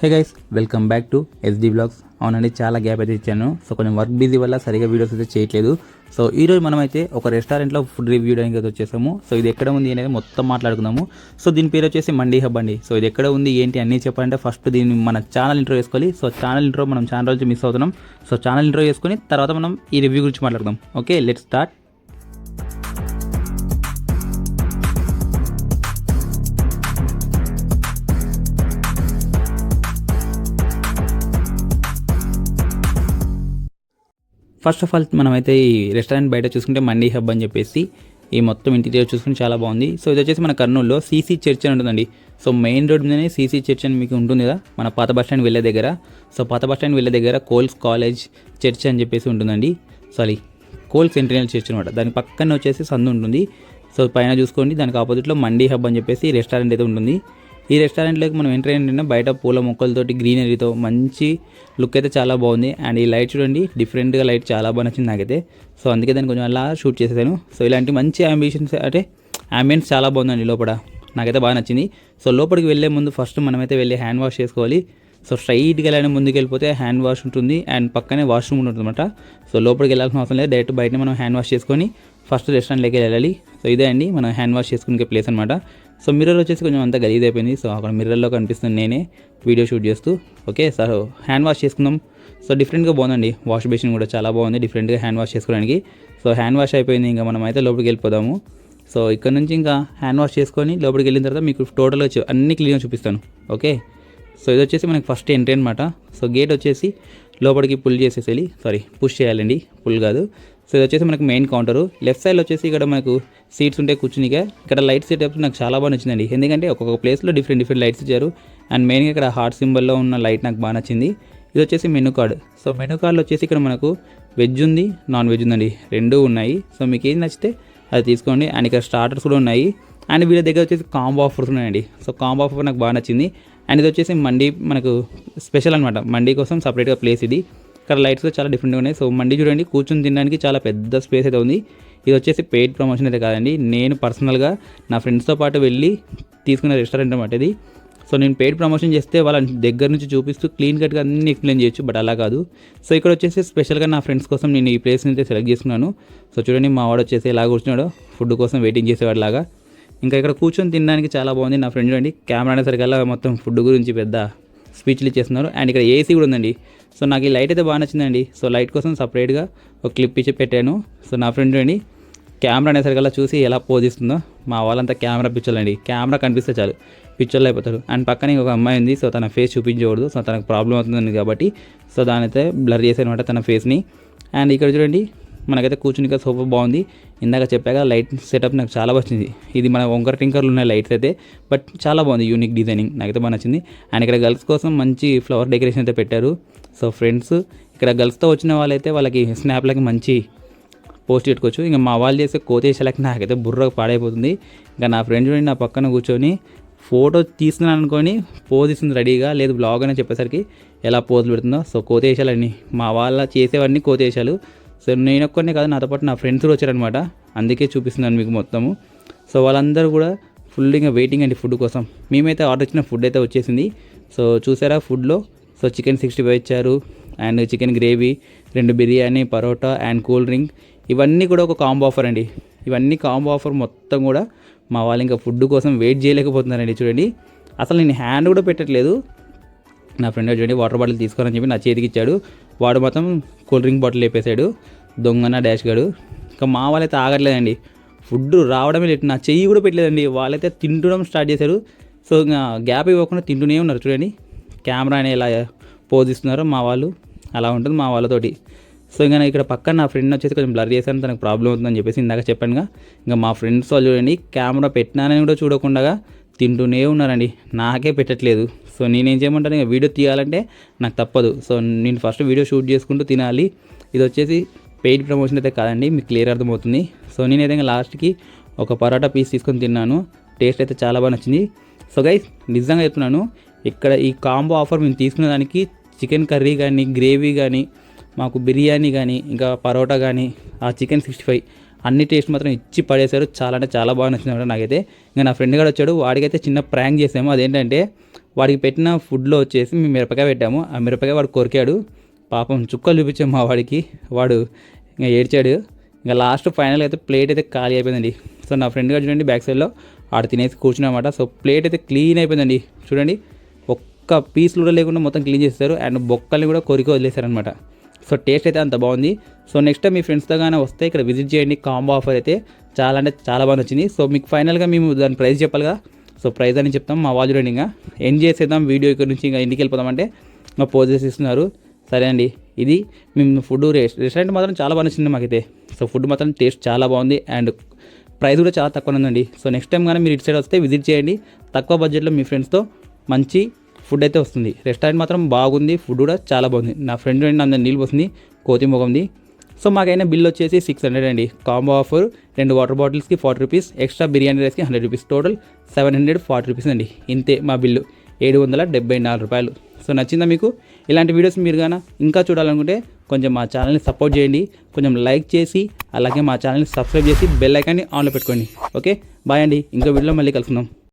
Hey guys welcome back to SD blogs అవునండి చాలా gap అయితే ఇచ్చాను. సో కొంచెం వర్క్ బిజీ వల్ల సరిగా వీడియోస్ అయితే చేయట్లేదు. సో ఈరోజు మనమైతే మనం అయితే ఒక రెస్టారెంట్లో ఫుడ్ రివ్యూ చేయడానికి అయితే వచ్చేసాము. సో ఇది ఎక్కడ ఉంది అనేది మొత్తం మాట్లాడుకుందాము. సో దీని పేరు వచ్చేసి మండీ హబ్ అండి. సో ఇది ఎక్కడ ఉంది ఏంటి అన్నీ చెప్పాలంటే ఫస్ట్ దీన్ని మన ఛానల్ ఇంట్రో వేసుకోవాలి. సో ఛానల్ ఇంట్రో మనం ఛానల్ నుంచి మిస్ అవుతున్నాం. సో ఛానల్ ఇంట్రో వేసుకొని తర్వాత మనం ఈ రివ్యూ గురించి మాట్లాడదాం okay let start first of all మనమైతే ఈ రెస్టారెంట్ బయట చూసుకుంటే మండీ హబ్ అని చెప్పేసి ఈ మొత్తం ఇంటీరియర్ చూసుకుంటే చాలా బాగుంది. సో ఇది వచ్చేసి మన కర్నూలులో సీసీ చర్చ్ అని ఉంటుందండి. సో మెయిన్ రోడ్ మీదనే సీసీ చర్చ్ అని మీకు ఉంటుంది కదా మన పాత బస్ స్టాండ్ వెళ్ళే దగ్గర. సో పాత బస్ స్టాండ్ వెళ్ళే దగ్గర కోల్స్ కాలేజ్ చర్చ్ అని చెప్పేసి ఉంటుందండి. సారీ కోల్స్ సెంట్రియల్ చర్చ్ అనమాట దాని పక్కన వచ్చేసి సందు ఉంటుంది. సో పైన చూసుకోండి దానికి ఆపోజిట్లో మండీ హబ్ అని చెప్పేసి రెస్టారెంట్ అయితే ఉంటుంది. ఈ రెస్టారెంట్లోకి మనం ఎంటర్ ఏంటంటే బయట పూల మొక్కలతోటి గ్రీనరీతో మంచి లుక్ అయితే చాలా బాగుంది. అండ్ ఈ లైట్ చూడండి డిఫరెంట్గా లైట్ చాలా బాగా నచ్చింది నాకైతే. సో అందుకే దాన్ని కొంచెం అలా షూట్ చేసేసాను. సో ఇలాంటి మంచి అంబిషన్స్ అంటే అంబియన్స్ చాలా బాగుందండి లోపల. నాకైతే బాగా నచ్చింది. సో లోపలికి వెళ్ళే ముందు ఫస్ట్ మనమైతే వెళ్ళి హ్యాండ్ వాష్ చేసుకోవాలి. సో స్ట్రైట్గా వెళ్ళాలని ముందుకు వెళ్ళిపోతే హ్యాండ్ వాష్ ఉంటుంది. అండ్ పక్కనే వాష్రూమ్ ఉంటుంది అనమాట సో లోపలికి వెళ్ళాల్సిన అవసరం లేదు. డైరెక్ట్ బయట మనం హ్యాండ్ వాష్ చేసుకొని ఫస్ట్ రెస్టారెంట్లోకి వెళ్ళాలి. సో ఇదే అండి మనం హ్యాండ్ వాష్ చేసుకునే ప్లేస్ అనమాట సో మిర్రర్ వచ్చేసి కొంచెం అంతా గలీజ్ అయిపోయింది. సో అక్కడ మిర్రర్లో కనిపిస్తుంది నేనే వీడియో షూట్ చేస్తూ. ఓకే సార్ హ్యాండ్ వాష్ చేసుకుందాం. సో డిఫరెంట్గా బాగుందండి. వాష్ బేసిన్ కూడా చాలా బాగుంది. డిఫరెంట్గా హ్యాండ్ వాష్ చేసుకోవడానికి. సో హ్యాండ్ వాష్ అయిపోయింది. ఇంకా మనం అయితే లోపలికి వెళ్ళిపోదాము. సో ఇక్కడ నుంచి ఇంకా హ్యాండ్ వాష్ చేసుకొని లోపలికి వెళ్ళిన తర్వాత మీకు టోటల్గా అన్ని క్లీన్గా చూపిస్తాను. ఓకే సో ఇది వచ్చేసి మనకి ఫస్ట్ ఎంట్రీ అనమాట సో గేట్ వచ్చేసి లోపలికి పుల్ చేసేసేయాలి. సారీ పుష్ చేయాలండి. పుల్ కాదు. సో ఇది వచ్చేసి మనకు మెయిన్ కౌంటరు లెఫ్ట్ సైడ్ వచ్చేసి ఇక్కడ మనకు సీట్స్ ఉంటాయి కూర్చునిగా ఇక్కడ లైట్ సెటప్ నాకు చాలా బాగా నచ్చిందండి. ఎందుకంటే ఒక్కొక్క ప్లేస్లో డిఫరెంట్ డిఫరెంట్ లైట్స్ ఇచ్చారు. అండ్ మెయిన్గా ఇక్కడ హార్ట్ సింబల్లో ఉన్న లైట్ నాకు బాగా నచ్చింది. ఇది వచ్చేసి మెనూ కార్డ్ సో మెనూ కార్డులో వచ్చేసి ఇక్కడ మనకు వెజ్ ఉంది నాన్ వెజ్ ఉందండి. రెండూ ఉన్నాయి. సో మీకు ఏది నచ్చితే అది తీసుకోండి. అండ్ ఇక్కడ స్టార్టర్స్ కూడా ఉన్నాయి. అండ్ వీళ్ళ దగ్గర వచ్చేసి కాంబో ఆఫర్స్ ఉన్నాయండి. సో కాంబో ఆఫర్ నాకు బాగా నచ్చింది. అండ్ ఇది వచ్చేసి మండీ మనకు స్పెషల్ అనమాట మండీ కోసం సపరేట్గా ప్లేస్ ఇది. ఇక్కడ లైట్స్ చాలా డిఫరెంట్గా ఉన్నాయి. సో మండీ చూడండి కూర్చొని తినడానికి చాలా పెద్ద స్పేస్ అయితే ఉంది. ఇది వచ్చేసి పెయిడ్ ప్రమోషన్ అయితే కాదండి. నేను పర్సనల్గా నా ఫ్రెండ్స్తో పాటు వెళ్ళి తీసుకున్న రెస్టారెంట్ అనమాట ఇది. సో నేను పెయిడ్ ప్రమోషన్ చేస్తే వాళ్ళ దగ్గర నుంచి చూపిస్తూ క్లీన్ కట్గా అన్ని ఎక్స్ప్లెయిన్ చేయొచ్చు బట్ అలా కాదు. సో ఇక్కడ వచ్చేసి స్పెషల్గా నా ఫ్రెండ్స్ కోసం నేను ఈ ప్లేస్ని అయితే సెలెక్ట్ చేసుకున్నాను. సో చూడండి మా వాడు వచ్చేసి ఎలా కూర్చున్నాడో ఫుడ్ కోసం వెయిటింగ్ చేసేవాడిలాగా ఇంకా ఇక్కడ కూర్చొని తినడానికి చాలా బాగుంది నా ఫ్రెండ్ చూడండి. కెమెరా అనేసరికల్లా మొత్తం ఫుడ్ గురించి పెద్ద స్పీచ్లు ఇచ్చేస్తున్నారు అండ్ ఇక్కడ ఏసీ కూడా ఉందండి. సో నాకు ఈ లైట్ అయితే బాగా నచ్చిందండి. సో లైట్ కోసం సపరేట్గా ఒక క్లిప్ ఇచ్చి పెట్టాను. సో నా ఫ్రెండ్ చూడండి కెమెరా అనేసరికల్లా చూసి ఎలా పోజ్ ఇస్తుందో మా వాళ్ళంతా కెమెరా పిక్చర్లు కెమెరా కనిపిస్తే చాలు పిక్చర్లు అయిపోతారు. అండ్ పక్కనే ఒక అమ్మాయి ఉంది. సో తన ఫేస్ చూపించకూడదు. సో తనకు ప్రాబ్లం అవుతుంది కాబట్టి సో దాని అయితే బ్లర్ చేశానమాట తన ఫేస్ని అండ్ ఇక్కడ చూడండి మనకైతే కూర్చుని సోఫా బాగుంది. ఇందాక చెప్పాక లైట్ సెటప్ నాకు చాలా వచ్చింది ఇది మన వంకర టింకర్లు ఉన్నాయి లైట్స్ అయితే బట్ చాలా బాగుంది యూనిక్ డిజైనింగ్ నాకైతే బాగా నచ్చింది. అండ్ ఇక్కడ గర్ల్స్ కోసం మంచి ఫ్లవర్ డెకరేషన్ అయితే పెట్టారు. సో ఫ్రెండ్స్ ఇక్కడ గర్ల్స్తో వచ్చిన వాళ్ళైతే వాళ్ళకి స్నాప్లకి మంచి పోస్ట్ పెట్టుకోవచ్చు. ఇంకా మా వాళ్ళు చేసే కోతేశాలకి నాకైతే బుర్ర పాడైపోతుంది. ఇంకా నా ఫ్రెండ్ చూడండి నా పక్కన కూర్చొని ఫోటో తీస్తున్నాను అనుకొని పోజ్ ఇస్తుంది రెడీగా. లేదు బ్లాగ్ అని చెప్పేసరికి ఎలా పోజులు పెడుతుందో. సో కోతేశాలన్నీ మా వాళ్ళ చేసేవన్నీ కోతేశాలు సో నేను ఒక్కనే కాదు నాతో పాటు నా ఫ్రెండ్స్ కూడా వచ్చారనమాట అందుకే చూపిస్తున్నాను మీకు మొత్తము. సో వాళ్ళందరూ కూడా ఫుల్ ఇంకా వెయిటింగ్ అండి ఫుడ్ కోసం. మేమైతే ఆర్డర్ ఇచ్చిన ఫుడ్ అయితే వచ్చేసింది. సో చూసారా ఫుడ్లో సో చికెన్ సిక్స్టీ ఫైవ్ ఇచ్చారు. అండ్ చికెన్ గ్రేవీ రెండు biryani parotta and cool drink ఇవన్నీ కూడా ఒక కాంబో ఆఫర్ అండి. ఇవన్నీ కాంబో ఆఫర్ మొత్తం కూడా మా వాళ్ళు ఇంకా ఫుడ్ కోసం వెయిట్ చేయలేకపోతున్నారండి చూడండి. అసలు నేను హ్యాండ్ కూడా పెట్టట్లేదు. నా ఫ్రెండ్ చూడండి వాటర్ బాటిల్ తీసుకోవాలని చెప్పి నా చేతికి ఇచ్చాడు. వాడు మాత్రం కూల్ డ్రింక్ బాటిల్ లేపేశాడు. దొంగన డాష్ గాడు. ఇంకా మా వాళ్ళైతే ఆగట్లేదండి. ఫుడ్ రావడమే లేట్ నా చెయ్యి కూడా పెట్టలేదండి. వాళ్ళైతే తింటడం స్టార్ట్ చేశారు. సో ఇంకా గ్యాప్ ఇవ్వకుండా తింటూనే ఉన్నారు చూడండి. కెమెరాని ఎలా పోజ్ ఇస్తున్నారో మా వాళ్ళు. అలా ఉంటుంది మా వాళ్ళతోటి. సో ఇంకా ఇక్కడ పక్కన నా ఫ్రెండ్ వచ్చేసి కొంచెం బ్లర్ చేశాను తనకు ప్రాబ్లం అవుతుందని చెప్పేసి ఇందాక చెప్పానుగా. ఇంకా మా ఫ్రెండ్స్ వాళ్ళు చూడండి కెమెరా పెట్టినానని కూడా చూడకుండా తింటూనే ఉన్నారండి నాకే పెట్టట్లేదు. సో నేనేం చేయమంటాను ఇక వీడియో తీయాలంటే నాకు తప్పదు. సో నేను ఫస్ట్ వీడియో షూట్ చేసుకుంటూ తినాలి. ఇది వచ్చేసి పెయిడ్ ప్రమోషన్ అయితే కాదండి మీకు క్లియర్ అర్థమవుతుంది. సో నేనైతే ఇంకా లాస్ట్కి ఒక పరోటా పీస్ తీసుకొని తిన్నాను. టేస్ట్ అయితే చాలా బాగా నచ్చింది. సో గైస్ నిజంగా చెప్తున్నాను ఇక్కడ ఈ కాంబో ఆఫర్ మేము తీసుకున్న దానికి చికెన్ కర్రీ కానీ గ్రేవీ కానీ మాకు బిర్యానీ కానీ ఇంకా పరోటా కానీ ఆ చికెన్ సిక్స్టీ ఫైవ్ అన్ని టేస్ట్ మాత్రం ఇచ్చి పడేశారు. చాలా అంటే చాలా బాగా నచ్చింది నాకైతే. ఇంకా నా ఫ్రెండ్ కూడా వచ్చాడు. వాడికైతే చిన్న ప్రాంక్ చేసాము. అదేంటంటే వాడికి పెట్టిన ఫుడ్లో వచ్చేసి మేము మిరపకాయ పెట్టాము. ఆ మిరపకాయ వాడు కొరికాడు. పాపం చుక్కలు చూపించాము మా వాడికి. వాడు ఇంకా ఏడ్చాడు. ఇంకా లాస్ట్ ఫైనల్ అయితే ప్లేట్ అయితే ఖాళీ అయిపోయిందండి. సో నా ఫ్రెండ్ గారు చూడండి బ్యాక్ సైడ్లో. ఆడ తినేసి కూర్చున్నమాట సో ప్లేట్ అయితే క్లీన్ అయిపోయిందండి. చూడండి. ఒక్క పీస్ కూడా లేకుండా మొత్తం క్లీన్ చేస్తారు అండ్ బొక్కల్ని కూడా కొరికి వదిలేశారనమాట సో టేస్ట్ అయితే అంత బాగుంది. సో నెక్స్ట్ టైం మీ ఫ్రెండ్స్తో కానీ వస్తే ఇక్కడ విజిట్ చేయండి. కాంబో ఆఫర్ అయితే చాలా అంటే చాలా బాగా వచ్చింది సో మీకు ఫైనల్గా మేము దాని ప్రైస్ చెప్పాలిగా. సో ప్రైస్ అని చెప్తాం. మా వాళ్ళు చూడండి ఇంకా. ఎండ్ చేసేద్దాం వీడియో ఇక్కడ నుంచి ఇంకా ఇంటికి వెళ్ళిపోదామంటే మా పోజెస్ ఇస్తున్నారు సరే అండి. ఇది మేము ఫుడ్ రెస్టారెంట్ మాత్రం చాలా బాగా నచ్చింది మాకైతే. సో ఫుడ్ మాత్రం టేస్ట్ చాలా బాగుంది. అండ్ ప్రైస్ కూడా చాలా తక్కువ ఉందండి. సో నెక్స్ట్ టైం కానీ మీరు ఇటు సైడ్ వస్తే విజిట్ చేయండి. తక్కువ బడ్జెట్లో మీ ఫ్రెండ్స్తో మంచి ఫుడ్ అయితే వస్తుంది. రెస్టారెంట్ మాత్రం బాగుంది ఫుడ్ కూడా చాలా బాగుంది. నా ఫ్రెండ్ అందరు నీళ్ళు వస్తుంది కోతి మొగంది సో మాకైనా బిల్ వచ్చేసి సిక్స్ హండ్రెడ్ అండి. కాంబో ఆఫర్ రెండు వాటర్ బాటిల్స్కి ఫార్టీ రూపీస్ ఎక్స్ట్రా బిర్యానీ రైస్కి hundred rupees total seven hundred forty rupees అండి. ఇంతే మా బిల్లు ఏడు వందల డెబ్బై నాలుగు రూపాయలు. సో నచ్చిందా మీకు? ఇలాంటి వీడియోస్ మీరు కానీ ఇంకా చూడాలనుకుంటే కొంచెం మా ఛానల్ని సపోర్ట్ చేయండి. కొంచెం లైక్ చేసి అలాగే మా ఛానల్ని సబ్స్క్రైబ్ చేసి బెల్ ఐకాన్ని ఆన్లో పెట్టుకోండి. ఓకే బాయ్ అండి. ఇంకో వీడియోలో మళ్ళీ కలుసుకుందాం.